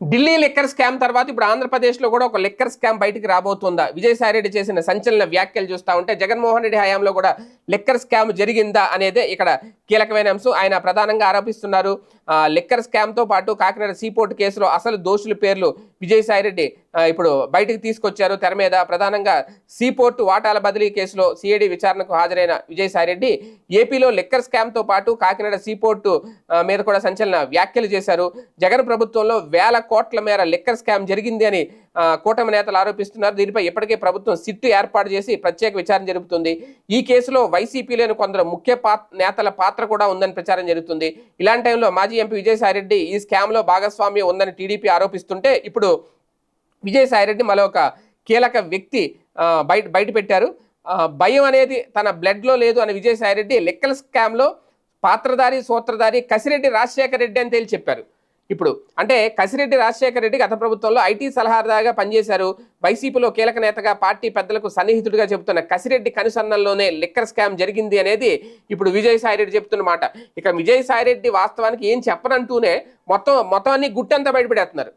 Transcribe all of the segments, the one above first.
Delhi liquor scam తర్వాత ఇప్పుడు ఆంధ్రప్రదేశ్లో కూడా ఒక లిక్కర్ స్కామ్ బయటికి రాబోతుందా? విజయసాయి రెడ్డి చేసిన సంచలన వ్యాఖ్యలు చూస్తా ఉంటే జగన్మోహన్ రెడ్డి హయాంలో కూడా లిక్కర్ స్కామ్ జరిగిందా అనేది ఇక్కడ కీలకమైన అంశం. ఆయన ప్రధానంగా ఆరోపిస్తున్నారు ఆ, లిక్కర్ స్కామ్తో పాటు కాకినాడ సీపోర్ట్ కేసులో అసలు దోషుల పేర్లు విజయసాయి రెడ్డి ఇప్పుడు బయటకు తీసుకొచ్చారు. తెర మీద ప్రధానంగా సీపోర్టు వాటాల బదిలీ కేసులో సిఐడి విచారణకు హాజరైన విజయసాయి రెడ్డి ఏపీలో లిక్కర్ స్కామ్తో పాటు కాకినాడ సీపోర్టు మీద కూడా సంచలన వ్యాఖ్యలు చేశారు. జగన్ ప్రభుత్వంలో వేల కోట్ల మేర లిక్కర్ స్కామ్ జరిగింది అని కూటమి నేతలు ఆరోపిస్తున్నారు. దీనిపై ఇప్పటికే ప్రభుత్వం సిట్టు ఏర్పాటు చేసి ప్రత్యేక విచారణ జరుపుతుంది. ఈ కేసులో వైసీపీలోని కొందరు ముఖ్య నేతల పాత్ర కూడా ఉందని ప్రచారం జరుగుతుంది. ఇలాంటి టైంలో మాజీ ఎంపీ విజయసాయిరెడ్డి ఈ స్కామ్లో భాగస్వామ్యం ఉందని టీడీపీ ఆరోపిస్తుంటే ఇప్పుడు విజయసాయిరెడ్డి మరొక కీలక వ్యక్తి బయట బయట పెట్టారు. భయం అనేది తన బ్లడ్లో లేదు అని విజయసాయిరెడ్డి లెక్కల స్కామ్లో పాత్రధారి సూత్రధారి కసిరెడ్డి రాజశేఖర రెడ్డి అని తేల్చి చెప్పారు. ఇప్పుడు అంటే కసిరెడ్డి రాజశేఖర రెడ్డి గత ప్రభుత్వంలో ఐటీ సలహాదారుగా పనిచేశారు. వైసీపీలో కీలక నేతగా పార్టీ పెద్దలకు సన్నిహితుడిగా చెబుతున్న కసిరెడ్డి కనుసన్నల్లోనే లిక్కర్ స్కామ్ జరిగింది అనేది ఇప్పుడు విజయసాయిరెడ్డి చెప్తున్న మాట. ఇక విజయసాయిరెడ్డి వాస్తవానికి ఏం చెప్పనంటూనే మొత్తం మొత్తం అన్ని గుట్టంతా బయటపెడేస్తున్నారు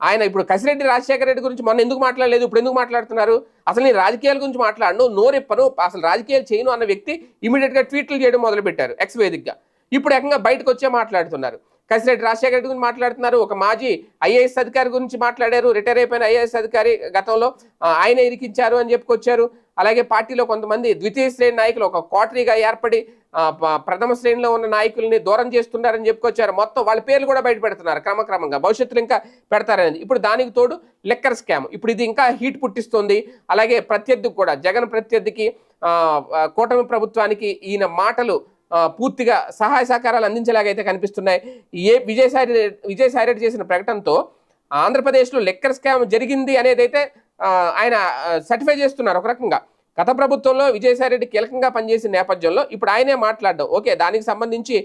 ఆయన ఇప్పుడు కసిరెడ్డి రాజశేఖర రెడ్డి గురించి మొన్న ఎందుకు మాట్లాడలేదు? ఇప్పుడు ఎందుకు మాట్లాడుతున్నారు? అసలు నేను రాజకీయాల గురించి మాట్లాడను నోరెప్పను అసలు రాజకీయాలు చేయను అన్న వ్యక్తి ఇమీడియట్గా ట్వీట్లు చేయడం మొదలుపెట్టారు ఎక్స్ వేదికగా ఇప్పుడు ఏకంగా బయటకు వచ్చే మాట్లాడుతున్నారు. కసిరెడ్డి రాజశేఖర రెడ్డి గురించి మాట్లాడుతున్నారు. ఒక మాజీ ఐఏఎస్ అధికారి గురించి మాట్లాడారు. రిటైర్ అయిపోయిన ఐఏఎస్ అధికారి గతంలో ఆయన ఇరికించారు అని చెప్పుకొచ్చారు. అలాగే పార్టీలో కొంతమంది ద్వితీయ శ్రేణి నాయకులు ఒక క్వార్టరీగా ఏర్పడి ప్రథమ శ్రేణిలో ఉన్న నాయకుల్ని దూరం చేస్తున్నారని చెప్పుకొచ్చారు. మొత్తం వాళ్ళ పేర్లు కూడా బయట పెడుతున్నారు క్రమక్రమంగా. భవిష్యత్తులో ఇంకా పెడతారనేది. ఇప్పుడు దానికి తోడు లెక్కర్ స్కామ్. ఇప్పుడు ఇది ఇంకా హీట్ పుట్టిస్తుంది. అలాగే ప్రత్యర్థికి కూడా జగన్ ప్రత్యర్థికి కూటమి ప్రభుత్వానికి ఈయన మాటలు పూర్తిగా సహాయ సహకారాలు అందించేలాగైతే కనిపిస్తున్నాయి. ఏ విజయసాయి రెడ్డి- విజయసాయి రెడ్డి చేసిన ప్రకటనతో ఆంధ్రప్రదేశ్లో లెక్కర్ స్కామ్ జరిగింది అనేది అయితే ఆయన సర్టిఫై చేస్తున్నారు ఒక రకంగా. గత ప్రభుత్వంలో విజయసాయి రెడ్డి కీలకంగా పనిచేసిన నేపథ్యంలో ఇప్పుడు ఆయనే మాట్లాడడం. ఓకే దానికి సంబంధించి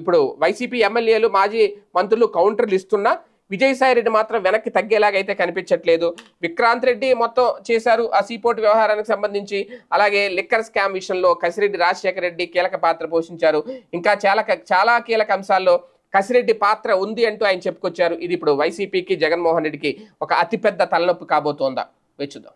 ఇప్పుడు వైసీపీ ఎమ్మెల్యేలు మాజీ మంత్రులు కౌంటర్లు ఇస్తున్నా విజయసాయి రెడ్డి మాత్రం వెనక్కి తగ్గేలాగా అయితే కనిపించట్లేదు. విక్రాంత్ రెడ్డి మొత్తం చేశారు ఆ సీపోర్ట్ వ్యవహారానికి సంబంధించి. అలాగే లిక్కర్ స్కామ్ విషయంలో కసిరెడ్డి రాజశేఖర రెడ్డి కీలక పాత్ర పోషించారు. ఇంకా చాలా చాలా కీలక అంశాల్లో కసిరెడ్డి పాత్ర ఉంది అంటూ ఆయన చెప్పుకొచ్చారు. ఇది ఇప్పుడు వైసీపీకి జగన్మోహన్ రెడ్డికి ఒక అతిపెద్ద తలనొప్పి కాబోతోందా? వెచ్చుదాం